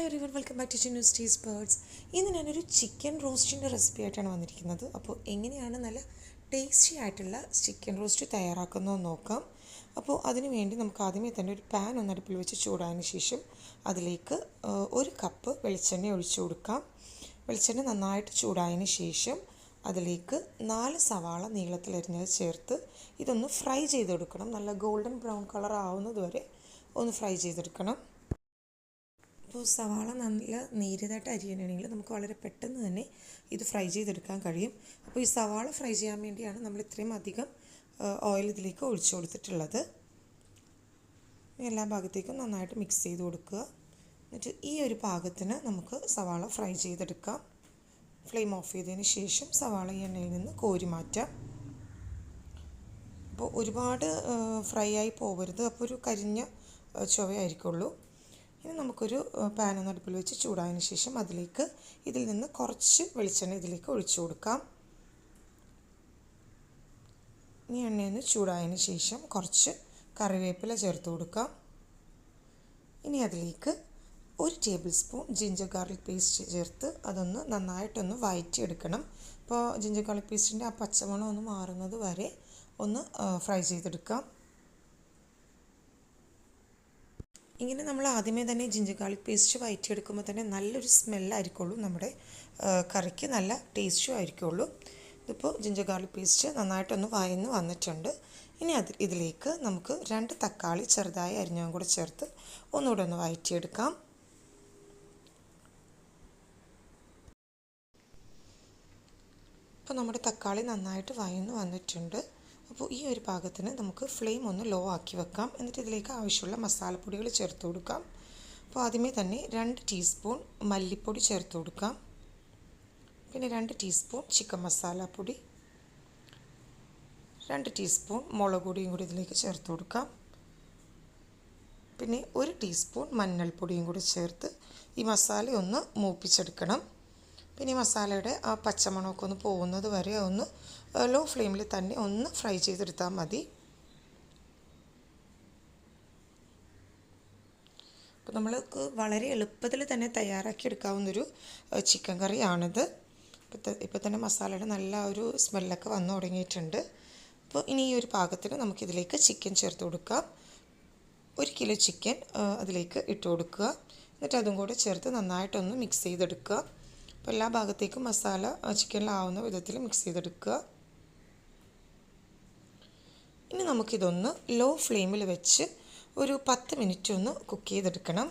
Hi river welcome back to Chinnu's tastebuds ഇന്ന് ഞാനൊരു chicken റോസ്റ്റിന്റെ recipe ആയിട്ടാണ് വന്നിരിക്കുന്നത്. അപ്പോൾ എങ്ങനെയാണ് നല്ല ടേസ്റ്റി ആയിട്ടുള്ള ചിക്കൻ റോസ്റ്റ് തയ്യാറാക്കുന്നതെന്ന് നോക്കാം. അപ്പോൾ അതിന് വേണ്ടി നമുക്ക് ആദ്യമേ തന്നെ ഒരു പാൻ ഒന്ന് അടുപ്പിൽ വെച്ച് ചൂടായതിന് ശേഷം അതിലേക്ക് ഒരു കപ്പ് വെളിച്ചെണ്ണ ഒഴിച്ചു കൊടുക്കാം. വെളിച്ചെണ്ണ നന്നായിട്ട് ചൂടായതിന് ശേഷം അതിലേക്ക് നാല് സവാള നീളത്തിലരിഞ്ഞത് ചേർത്ത് ഇതൊന്ന് ഫ്രൈ ചെയ്തെടുക്കണം. നല്ല ഗോൾഡൻ ബ്രൗൺ കളർ ആവുന്നത് വരെ ഒന്ന് ഫ്രൈ ചെയ്തെടുക്കണം. അപ്പോൾ സവാള നല്ല നേരിയതായിട്ട് അരിയണമെങ്കിൽ നമുക്ക് വളരെ പെട്ടെന്ന് തന്നെ ഇത് ഫ്രൈ ചെയ്തെടുക്കാൻ കഴിയും. അപ്പോൾ ഈ സവാള ഫ്രൈ ചെയ്യാൻ വേണ്ടിയാണ് നമ്മൾ ഇത്രയും അധികം ഓയിൽ ഇതിലേക്ക് ഒഴിച്ചു കൊടുത്തിട്ടുള്ളത്. എല്ലാ ഭാഗത്തേക്കും നന്നായിട്ട് മിക്സ് ചെയ്ത് കൊടുക്കുക. എന്നിട്ട് ഈ ഒരു പാകത്തിന് നമുക്ക് സവാള ഫ്രൈ ചെയ്തെടുക്കാം. ഫ്ലെയിം ഓഫ് ചെയ്തതിന് ശേഷം സവാള ഈ എണ്ണയിൽ നിന്ന് കോരി മാറ്റാം. അപ്പോൾ ഒരുപാട് ഫ്രൈ ആയി പോകരുത്. അപ്പോൾ ഒരു കരിഞ്ഞ ചുവയായിരിക്കുള്ളൂ. ഇനി നമുക്കൊരു പാൻ ഒന്ന് അടുപ്പിൽ വെച്ച് ചൂടായതിന് ശേഷം അതിലേക്ക് ഇതിൽ നിന്ന് കുറച്ച് വെളിച്ചെണ്ണ ഇതിലേക്ക് ഒഴിച്ചു കൊടുക്കാം. ഇനി എണ്ണയൊന്ന് ചൂടായതിന് ശേഷം കുറച്ച് കറിവേപ്പില ചേർത്ത് കൊടുക്കാം. ഇനി അതിലേക്ക് ഒരു tablespoon ginger garlic paste ചേർത്ത് അതൊന്ന് നന്നായിട്ടൊന്ന് വഴറ്റിയെടുക്കണം അപ്പോൾ ജിഞ്ചർ ഗാർലിക് പേസ്റ്റിന്റെ ആ പച്ചമണം ഒന്ന് മാറുന്നത് വരെ ഒന്ന് ഫ്രൈ ചെയ്തെടുക്കാം. ഇങ്ങനെ നമ്മൾ ആദ്യമേ തന്നെ ജിഞ്ചർ ഗാർലിക് പേസ്റ്റ് വയറ്റിയെടുക്കുമ്പോൾ തന്നെ നല്ലൊരു സ്മെല്ലായിരിക്കുള്ളൂ നമ്മുടെ കറിക്ക് നല്ല ടേസ്റ്റും ആയിരിക്കുള്ളൂ. ഇതിപ്പോൾ ജിഞ്ചർ ഗാർലിക് പേസ്റ്റ് നന്നായിട്ടൊന്ന് വായന്ന് വന്നിട്ടുണ്ട്. ഇനി അത് ഇതിലേക്ക് നമുക്ക് രണ്ട് തക്കാളി ചെറുതായി അരിഞ്ഞതും കൂടെ ചേർത്ത് ഒന്നുകൂടെ ഒന്ന് വയറ്റിയെടുക്കാം. അപ്പോൾ നമ്മുടെ തക്കാളി നന്നായിട്ട് വയന്ന് വന്നിട്ടുണ്ട്. അപ്പോൾ ഈ ഒരു പാകത്തിന് നമുക്ക് ഫ്ലെയിം ഒന്ന് ലോ ആക്കി വെക്കാം. എന്നിട്ട് ഇതിലേക്ക് ആവശ്യമുള്ള മസാലപ്പൊടികൾ ചേർത്ത് കൊടുക്കാം. അപ്പോൾ ആദ്യമേ തന്നെ രണ്ട് ടീസ്പൂൺ മല്ലിപ്പൊടി ചേർത്ത് കൊടുക്കാം. പിന്നെ രണ്ട് ടീസ്പൂൺ ചിക്കൻ മസാലപ്പൊടി രണ്ട് ടീസ്പൂൺ മുളക് പൊടിയും കൂടി ഇതിലേക്ക് ചേർത്ത് കൊടുക്കാം. പിന്നെ ഒരു ടീസ്പൂൺ മഞ്ഞൾപ്പൊടിയും കൂടി ചേർത്ത് ഈ മസാല ഒന്ന് മൂപ്പിച്ചെടുക്കണം. പിന്നെ ഈ മസാലയുടെ ആ പച്ചമണമൊക്കെ ഒന്ന് പോകുന്നത് വരെ ഒന്ന് ലോ ഫ്ലെയിമിൽ തന്നെ ഒന്ന് ഫ്രൈ ചെയ്തെടുത്താൽ മതി. അപ്പോൾ നമ്മൾക്ക് വളരെ എളുപ്പത്തിൽ തന്നെ തയ്യാറാക്കി എടുക്കാവുന്നൊരു ചിക്കൻ കറിയാണിത്. ഇപ്പോൾ ഇപ്പോൾ തന്നെ മസാലയുടെ നല്ല ഒരു സ്മെല്ലൊക്കെ വന്നു തുടങ്ങിയിട്ടുണ്ട്. അപ്പോൾ ഇനി ഈ ഒരു പാകത്തിന് നമുക്കിതിലേക്ക് ചിക്കൻ ചേർത്ത് കൊടുക്കാം. ഒരു കിലോ ചിക്കൻ അതിലേക്ക് ഇട്ട് കൊടുക്കുക. എന്നിട്ട് അതും കൂടെ ചേർത്ത് നന്നായിട്ടൊന്ന് മിക്സ് ചെയ്തെടുക്കുക. അപ്പോൾ എല്ലാ ഭാഗത്തേക്കും മസാല ചിക്കനിലാവുന്ന വിധത്തിൽ മിക്സ് ചെയ്തെടുക്കുക. ഇനി നമുക്കിതൊന്ന് ലോ ഫ്ലെയിമിൽ വെച്ച് ഒരു പത്ത് മിനിറ്റ് ഒന്ന് കുക്ക് ചെയ്തെടുക്കണം.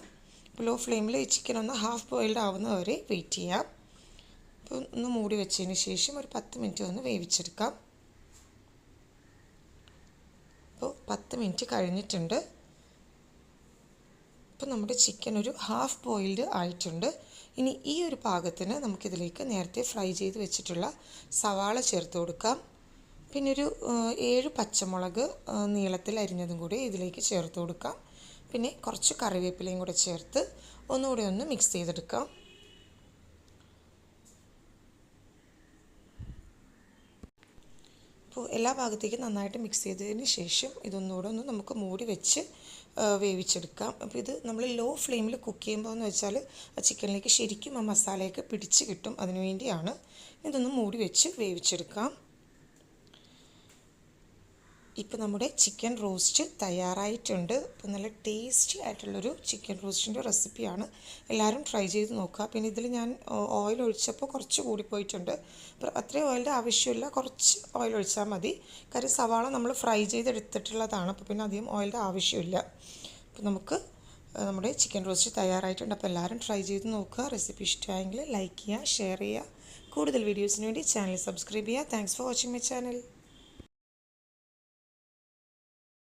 അപ്പോൾ ലോ ഫ്ലെയിമിൽ ഈ ചിക്കൻ ഒന്ന് ഹാഫ് ബോയിൽഡ് ആവുന്നത് വരെ വെയിറ്റ് ചെയ്യാം. അപ്പോൾ ഒന്ന് മൂടി വെച്ചതിന് ശേഷം ഒരു പത്ത് മിനിറ്റ് ഒന്ന് വേവിച്ചെടുക്കാം. അപ്പോൾ പത്ത് മിനിറ്റ് കഴിഞ്ഞിട്ടുണ്ട്. ഇപ്പോൾ നമ്മുടെ ചിക്കൻ ഒരു ഹാഫ് ബോയിൽഡ് ആയിട്ടുണ്ട്. ഇനി ഈ ഒരു പാകത്തിന് നമുക്കിതിലേക്ക് നേരത്തെ ഫ്രൈ ചെയ്ത് വെച്ചിട്ടുള്ള സവാള ചേർത്ത് കൊടുക്കാം. പിന്നെ ഒരു ഏഴ് പച്ചമുളക് നീളത്തിൽ അരിഞ്ഞതും കൂടി ഇതിലേക്ക് ചേർത്ത് കൊടുക്കാം. പിന്നെ കുറച്ച് കറിവേപ്പിലയും കൂടെ ചേർത്ത് ഒന്നുകൂടി ഒന്ന് മിക്സ് ചെയ്തെടുക്കാം. അപ്പോൾ എല്ലാ ഭാഗത്തേക്കും നന്നായിട്ട് മിക്സ് ചെയ്തതിന് ശേഷം ഇതൊന്നുകൂടെ ഒന്ന് നമുക്ക് മൂടി വെച്ച് വേവിച്ചെടുക്കാം. അപ്പോൾ ഇത് നമ്മൾ ലോ ഫ്ലെയിമിൽ കുക്ക് ചെയ്യുമ്പോൾ എന്ന് വെച്ചാൽ ആ ചിക്കനിലേക്ക് ശരിക്കും ആ മസാലയൊക്കെ പിടിച്ച് കിട്ടും അതിനു വേണ്ടിയാണ്. ഇതൊന്ന് മൂടി വെച്ച് വേവിച്ചെടുക്കാം. ഇപ്പോൾ നമ്മുടെ ചിക്കൻ റോസ്റ്റ് തയ്യാറായിട്ടുണ്ട്. അപ്പോൾ നല്ല ടേസ്റ്റി ആയിട്ടുള്ളൊരു ചിക്കൻ റോസ്റ്റിന്റെ റെസിപ്പിയാണ്. എല്ലാവരും ട്രൈ ചെയ്ത് നോക്കുക. പിന്നെ ഇതിൽ ഞാൻ ഓയിൽ ഒഴിച്ചപ്പോൾ കുറച്ച് കൂടിപ്പോയിട്ടുണ്ട് അപ്പോൾ അത്രയും ഓയിലിന്റെ ആവശ്യമില്ല. കുറച്ച് ഓയിൽ ഒഴിച്ചാൽ മതി. കാര്യം സവാള നമ്മൾ ഫ്രൈ ചെയ്തെടുത്തിട്ടുള്ളതാണ്. അപ്പോൾ പിന്നെ അധികം ഓയിലിന്റെ ആവശ്യമില്ല. അപ്പോൾ നമുക്ക് നമ്മുടെ ചിക്കൻ റോസ്റ്റ് തയ്യാറായിട്ടുണ്ട്. അപ്പോൾ എല്ലാവരും ട്രൈ ചെയ്ത് നോക്കുക. റെസിപ്പി ഇഷ്ടമായെങ്കിൽ ലൈക്ക് ചെയ്യുക ഷെയർ ചെയ്യുക. കൂടുതൽ വീഡിയോസിന് വേണ്ടി ചാനൽ സബ്സ്ക്രൈബ് ചെയ്യുക. Thanks for watching my channel.